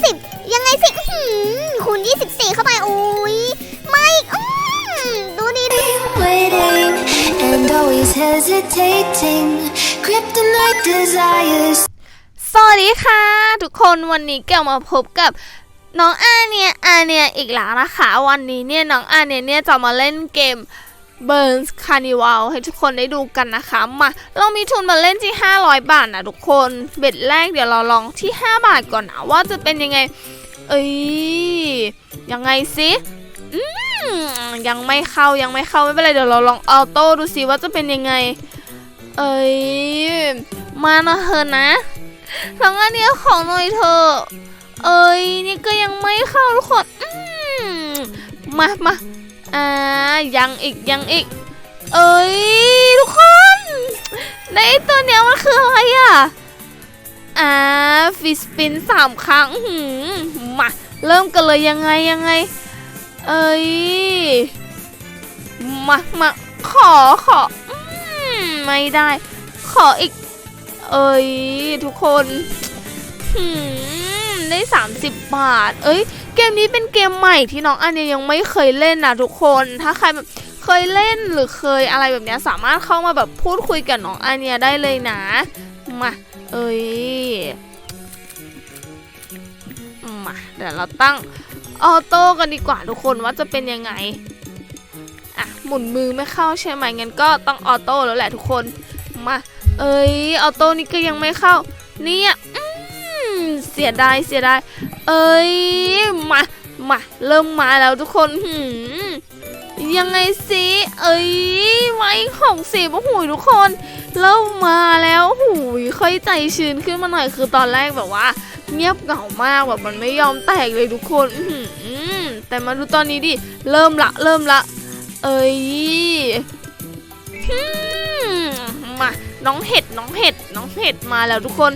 90ยังไงสิอื้อหือคูณ24เข้าไปอุ้ยมาอีกอื้อดูดีดิ waiting and always hesitating. Kryptonite desires. สวัสดีค่ะ ทุกคนวันนี้เกี่ยวมาพบกับน้องอาเนียอาเนียอีกแล้วนะคะ วันนี้เนี่ยน้องอาเนียเนี่ยจะมาเล่นเกม Burns Carnival ให้ทุกคนได้ดูกันนะคะมาเรามีทุนมาเล่นที่ 500 บาทนะทุกคนเบ็ดแรกเดี๋ยวเราลองที่ 5 บาทก่อนนะว่าจะเป็นยังไง เอ้ยยังไงสิยังไม่เข้ายังไม่เข้าไม่เป็นไรเดี๋ยวเราลองออโต้ดูสิว่าจะเป็นยังไง เอ้ยมาหน่อยเถอะนะทั้งอันเนี้ยของหน่อยเธอะเอ้ยนี่ก็ยังไม่เข้าทุกคนมมามา อ่ายังอีกยังอีก เอ้ยทุกคนในตัวเนี้ยมันคืออะไรอะอ่าฟิสปินสามครั้งหืมมาเริ่มกันเลยยังไงยังไง เอ้ยมามาขอขออืมไม่ได้ ขออีก เอ้ยทุกคนหืม ได้ 30 บาท เอ้ย เกมนี้เป็นเกมใหม่ที่น้องอันเนียยังไม่เคยเล่นนะทุกคน ถ้าใครแบบเคยเล่นหรือเคยอะไรแบบนี้สามารถเข้ามาแบบพูดคุยกับน้องอันเนียได้เลยนะ มา เอ้ย มา เดี๋ยวเราตั้งออโต้กันดีกว่าทุกคนว่าจะเป็นยังไง อะ หมุนมือไม่เข้าใช่ไหมงั้นก็ต้องออโต้แล้วแหละทุกคน มา เอ้ย ออโต้นี่ก็ยังไม่เข้า เนี่ยอืม เสียดายเสียดายเอ้ยมามาเริ่มมาแล้วทุกคนหืมยังไงสิเอ้ยไว้ของสีโอ้โหทุกคนเริ่มมาแล้วหูยค่อยใจชื้นขึ้นมาหน่อยคือตอนแรกแบบว่า เงียบเหงามากแบบมันไม่ยอมแตกเลยทุกคนหือแต่มาดูตอนนี้ดิเริ่มละเริ่มละ เอ้ยมาน้องเห็ดน้องเห็ดน้องเห็ดมาแล้วทุกคน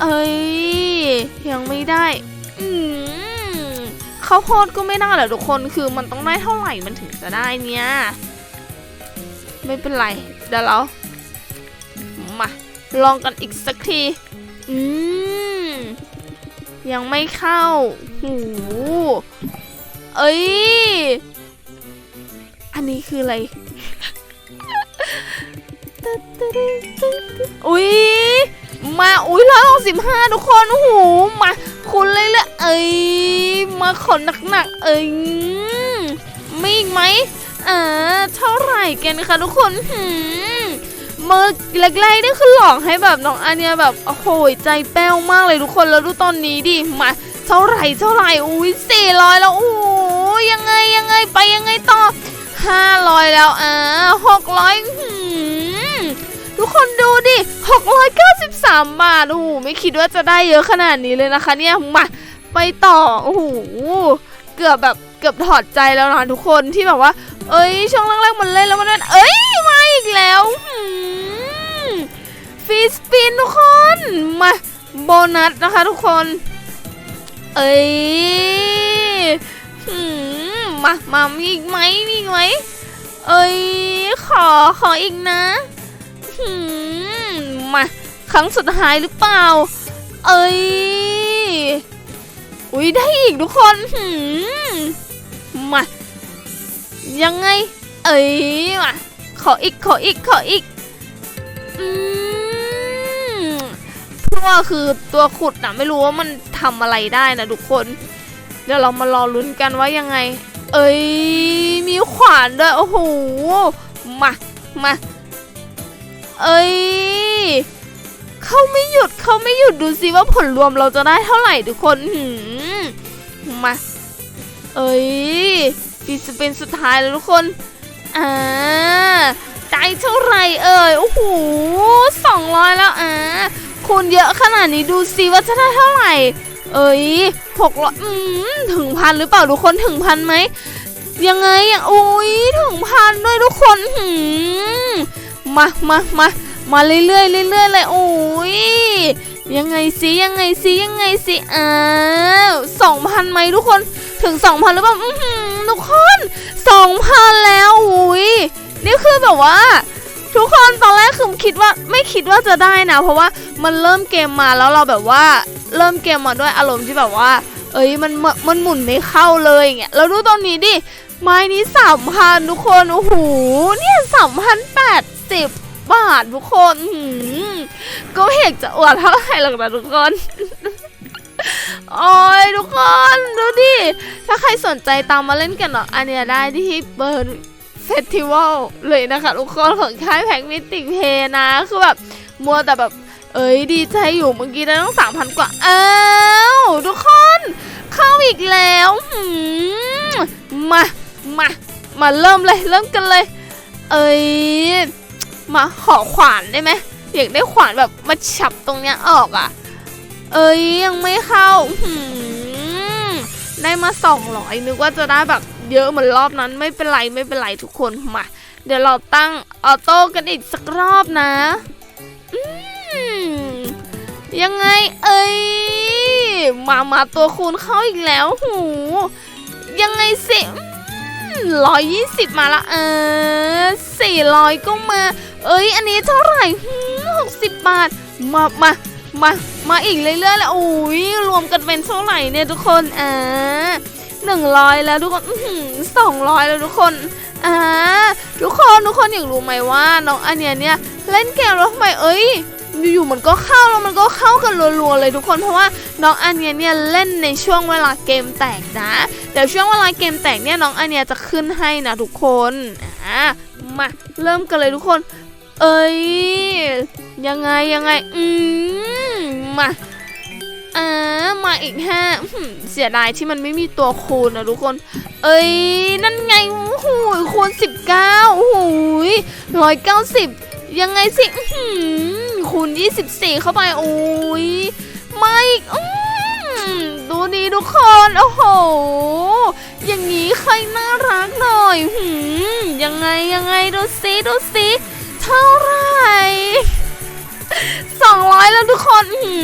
เอ้ยยังไม่ได้อืมข้าวโพดก็ไม่ได้เหรอทุกคนคือมันต้องได้เท่าไหร่มันถึงจะได้เนี่ย ไม่เป็นไรเดี๋ยวเรามาลองกันอีกสักทีอืมยังไม่เข้าหูเอ้ย อันนี้คืออะไร อุ้ย มาอุ้ยร้อยหกสิบห้าทุกคนโอ้โหมาคุณเลยเลยเอ้ยมาขนหนักๆเอ้ยมีอีกไหมอ่าเท่าไหร่กันคะทุกคนหืมมือแรกๆนี่คือหลอกให้แบบน้องอันเนี้ยแบบโอ้โหใจแป้วมากเลยทุกคนแล้วดูตอนนี้ดิมาเท่าไหร่เท่าไหร่อุ้ยสี่ร้อยแล้วโอ้ยังไงยังไงไปยังไงต่อห้าร้อยแล้วอ่าหกร้อยหืม ทุกคนดูดิ 693 บาท โอ้โห ไม่คิดว่าจะได้เยอะขนาดนี้เลยนะคะเนี่ย มา ไปต่อ โอ้โห เกือบแบบเกือบถอดใจแล้วนะทุกคนที่แบบว่า เอ้ย ช่วงแรกๆมันเล่นแล้วมันเล่นเอ้ย มาอีกแล้วฟีสปินทุกคน มาโบนัสนะคะทุกคน เอ้ยมา มามีอีกไหมมีอีกไหม เอ้ย ขอ ขออีกนะ มมาครั้งสุดท้ายหรือเปล่า เอ้ย อุ้ยได้อีกทุกคนหืมมายังไง เอ้ยมาขออีกขออีกขออีกอืมเพราะว่าคือตัวขุดนะไม่รู้ว่ามันทำอะไรได้นะทุกคน เดี๋ยวเรามารอลุ้นกันว่ายังไง เอ้ยมีขวานด้วยโอ้โหมามา เอ้ยเขาไม่หยุดเขาไม่หยุดดูสิว่าผลรวมเราจะได้เท่าไหร่ทุกคนหืมมา เอ้ยดีจะเป็นสุดท้ายแล้วทุกคนอ่าได้เท่าไหร่เอ่ยโอ้โหสองร้อยแล้วอ่าคูณเยอะขนาดนี้ดูสิว่าจะได้เท่าไหร่ เอ้ยหกร้อยอืมถึงพันหรือเปล่าทุกคนถึงพันไหมยังไงอะโอ้ยถึงพันด้วยทุกคนหืม มามามามาเรื่อยๆเรื่อยๆเลยโอ้ยยังไงสิยังไงสิยังไงสิอ้าวสองพันไหมทุกคนถึงสองพันหรือเปล่าอือหือทุกคนสองพันแล้วอุ้ยนี่คือแบบว่า ทุกคนตอนแรกคือคิดว่าไม่คิดว่าจะได้นะ เพราะว่ามันเริ่มเกมมาแล้วเราแบบว่าเริ่มเกมมาด้วยอารมณ์ที่แบบว่า เอ้ยมันมันมันหมุนไม่เข้าเลยอย่างเงี้ยแล้วดูตอนนี้ดิไม้นี้สามพันทุกคนโอ้โหเนี่ยสามพันแปด สิบบาททุกคนก็เห็กจะอวดเท่าไหร่หรอกนะทุกคน โอ้ยทุกคน ดูดิ ถ้าใครสนใจตามมาเล่นกันเนาะอันเนี้ยได้ที่เบิร์นเฟสติวัลเลยนะคะทุกคนของค่ายแพ็กมิติกเพนะ คือแบบมัวแต่แบบ เอ้ยดีใจอยู่เมื่อกี้ได้ตั้งสามพันกว่า อ้าวทุกคน เข้าอีกแล้วมมามา มาเริ่มเลย เริ่มกันเลย เอ้ย มาขอขวานได้ไหมอยากได้ขวานแบบมาฉับตรงเนี้ยออกอะ เอ้ยยังไม่เข้าได้มาสองร้อยนึกว่าจะได้แบบเยอะเหมือนรอบนั้นไม่เป็นไรไม่เป็นไรทุกคนมาเดี๋ยวเราตั้งออโต้กันอีกสักรอบนะยังไงเอ้ยมามาตัวคูณเข้าอีกแล้วหูยังไงสิร้อยยี่สิบมาละเออสี่ร้อยก็มา เอ้ย อันนี้เท่าไหร่หกสิบบาท มา มา มา มาอีกเรื่อยๆแล้วโอ้ยรวมกันเป็นเท่าไหร่เนี่ยทุกคน อ่าหนึ่งร้อยแล้วทุกคนสองร้อยแล้วทุกคน อ่า ทุกคนทุกคนอยากรู้ไหมว่าน้องอันเนี้ยเนี่ยเล่นเกมแล้วทำไมเอ้ยอยู่ๆมันก็เข้าแล้วมันก็เข้ากันรัวๆเลยทุกคนเพราะว่าน้องอันเนี้ยเนี่ยเล่นในช่วงเวลาเกมแตกนะเดี๋ยวช่วงเวลาเกมแตกเนี่ยน้องอันเนี้ยจะขึ้นให้นะทุกคนอ่ามาเริ่มกันเลยทุกคน เอ้ย ยังไงยังไง อืมมาอ่ามาอีกห้าเสียดายที่มันไม่มีตัวคูณนะทุกคน เอ้ย นั่นไงโอ้โหคูณสิบเก้าโอ้โหร้อยเก้าสิบยังไงสิคูณยี่สิบสี่เข้าไปโอ้ยมาอีกอืดูดีทุกคน โอ้โห อย่างนี้ใครน่ารักหน่อยหืมยังไงยังไงดูสิดูสิ เท่าไหร่สองร้อยแล้วทุกคนหื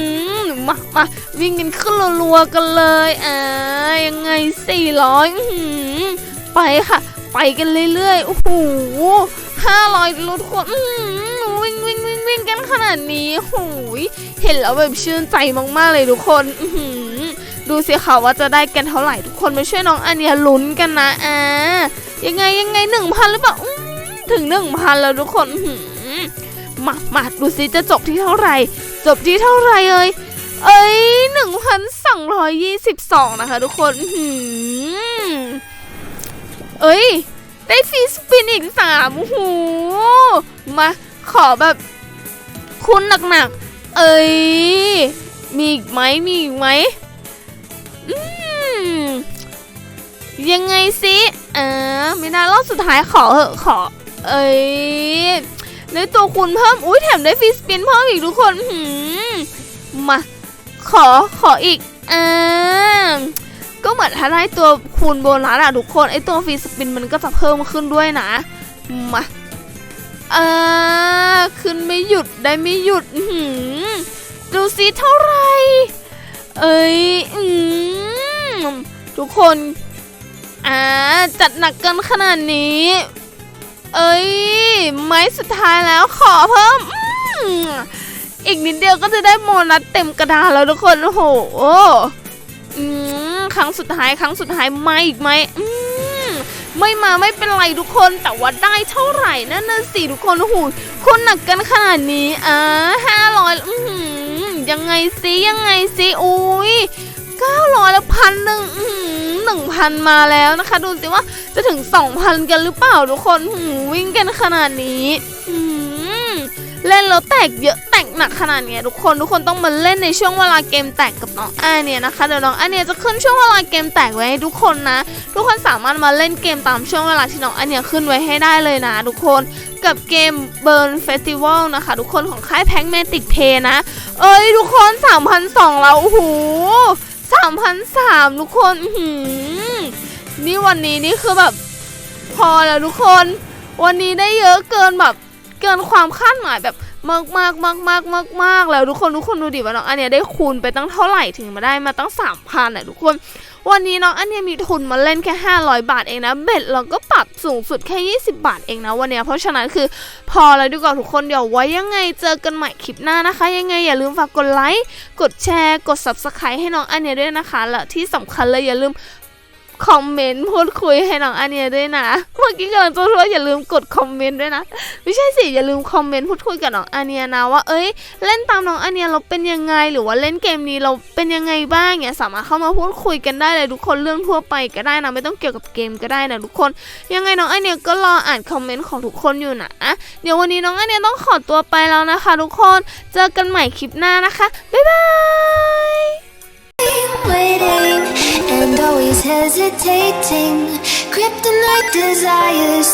มมามาวิ่งกันขึ้นรัวๆกันเลยอ่ายังไงสี่ร้อยหืมไปค่ะ ไปกันเรื่อยๆโอ้โหห้าร้อยทุกคนอือหือวิ่งวิ่งวิ่งวิ่งกันขนาดนี้โอ้โหเห็นแล้วแบบชื่นใจมากๆเลยทุกคนอือหือดูสิค่ะว่าจะได้กันเท่าไหร่ทุกคนมาช่วยน้องอันเนียลุ้นกันนะอ่ายังไงยังไงหนึ่งพันหรือเปล่า ถึงหนึ่งพันแล้วทุกคนอื้อหือมามาดูสิจะจบที่เท่าไหร่ จบที่เท่าไหร่เอ่ยเอ้ยหนึ่งพันสองร้อยยี่สิบสองนะคะทุกคนเอ้ย ได้ฟรีสปินอีกสามโอ้โหมาขอแบบคุณหนักๆ เอ้ย มีอีกไหมมีอีกไหมอืมยังไงสิอ่าไม่ได้รอบสุดท้ายขอเหอะขอ เอ้ยได้ตัวคุณเพิ่ม อุ้ยแถมได้ฟรีสปินเพิ่มอีกทุกคนหือมา ขอขออีกอ่าก็เหมือนถ้าได้ตัวคูณโบนัสอะทุกคนไอตัวฟรีสปินมันก็จะเพิ่มขึ้นด้วยนะมาอ่าขึ้นไม่หยุดได้ไม่หยุดหือดูสิเท่าไหร่เอ้ยอืมทุกคนอ่าจัดหนักกันขนาดนี้ เอ้ย ไม้สุดท้ายแล้วขอเพิ่มอีกนิดเดียวก็จะได้โบนัสเต็มกระดานแล้วทุกคนโอ้โหครั้งสุดท้ายครั้งสุดท้ายมาอีกไหมมไม่มาไม่เป็นไรทุกคนแต่ว่าได้เท่าไหร่นั่นน่ะสิทุกคนโอ้โหคนหนักกันขนาดนี้อ่าห้าร้อยยังไงสิยังไงสิอุ้ย ร้อยแล้วพันหนึ่งหนึ่งพันมาแล้วนะคะ ดูสิว่าจะถึงสองพันกันหรือเปล่าทุกคนวิ่งกันขนาดนี้เล่นแล้วแตกเยอะแตกหนักขนาดนี้ทุกคนทุกคนต้องมาเล่นในช่วงเวลาเกมแตกกับน้องอาเนี่ยนะคะเดี๋ยวน้องอาเนี่ยจะขึ้นช่วงเวลาเกมแตกไว้ให้ทุกคนนะ ทุกคนสามารถมาเล่นเกมตามช่วงเวลาที่น้องอาเนี่ยขึ้นไว้ให้ได้เลยนะ ทุกคนกับเกม Burn Festival นะคะทุกคนของค่ายแพ็กแมติกเพย์นะ เอ้ยทุกคน 3,200แล้วโอ้โห สามพันสามทุกคนอือหือนี่วันนี้นี่คือแบบ พอแล้วทุกคน วันนี้ได้เยอะเกินแบบ เกินความคาดหมายแบบมากมากมากมากมากมากแล้วทุกคนทุกคนดูดิว่าน้องอันเนี้ยได้คูณไปตั้งเท่าไหร่ถึงมาได้มาตั้งสามพันอะทุกคน วันนี้น้องอันเนี่ยมีทุนมาเล่นแค่ 500 บาทเองนะ เบ็ดเราก็ปรับสูงสุดแค่ 20 บาทเองนะวันเนี้ยเพราะฉะนั้นคือพอแล้วดีกว่าทุกคนเดี๋ยวไว้ยังไงเจอกันใหม่คลิปหน้านะคะ ยังไงอย่าลืมฝากกดไลค์ กดแชร์ กด subscribe ให้น้องอันเนี่ยด้วยนะคะ และที่สำคัญเลยอย่าลืม คอมเมนต์พูดคุยให้น้องอันเนียด้วยนะ เมื่อกี้กำลังจะพูดว่าอย่าลืมกดคอมเมนต์ด้วยนะ ไม่ใช่สิอย่าลืมคอมเมนต์พูดคุยกับน้องอันเนียนะว่าเอ้ยเล่นตามน้องอันเนียเราเป็นยังไงหรือว่าเล่นเกมนี้เราเป็นยังไงบ้างเนี่ยสามารถเข้ามาพูดคุยกันได้เลยทุกคนเรื่องทั่วไปก็ได้นะไม่ต้องเกี่ยวกับเกมก็ได้นะทุกคน ยังไงน้องอันเนียก็รออ่านคอมเมนต์ของทุกคนอยู่นะเดี๋ยววันนี้น้องอันเนียต้องขอตัวไปแล้วนะคะ ทุกคนเจอกันใหม่คลิปหน้านะคะบ๊ายบาย and always hesitating. Kryptonite desires